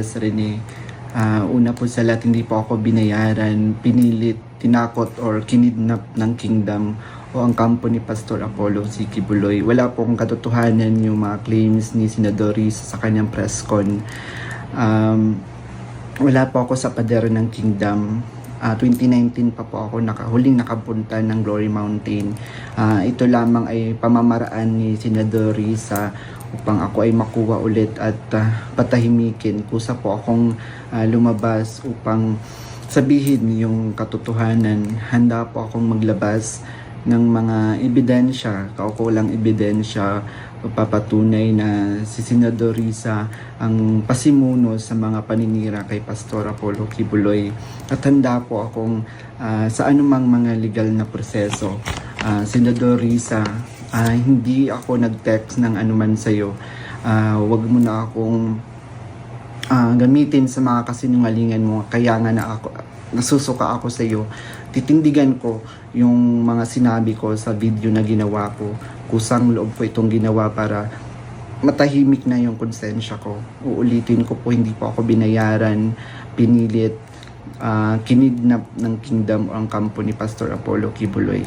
Yes, Rene. Ah, una po sa lahat, hindi po ako binayaran, pinilit, tinakot or kinidnap ng kingdom o ang kampo ni Pastor Apollo si Kibuloy. Wala pong katotohanan yung mga claims ni Senador Risa sa kanyang press con. Um, wala po ako sa pader ng kingdom. Ah, 2019 pa po ako naka, huling nakapunta ng Glory Mountain. Ah, ito lamang ay pamamaraan ni Senador Risa upang ako ay makuha ulit at ah, patahimikin. Kusa po akong ah, lumabas upang sabihin yung katotohanan. Handa po akong maglabas ng mga ebidensya, kaukulang ebidensya papatunay na si Senador Risa ang pasimuno sa mga paninira kay Pastor Apollo Kibuloy. At handa po akong ah, sa anumang mga legal na proseso. Ah, Senador Risa, ah, hindi ako nag-text ng anuman sa'yo. Ah, wag mo na akong ah, gamitin sa mga kasinungalingan mo. Kaya nga na ako, nasusuka ako sa iyo. Titindigan ko yung mga sinabi ko sa video na ginawa ko. Kusang loob ko itong ginawa para matahimik na yung konsensya ko. Uulitin ko po, hindi po ako binayaran, pinilit, ah, kinidnap ng kingdom o ang kampo ni Pastor Apollo Kibuloy.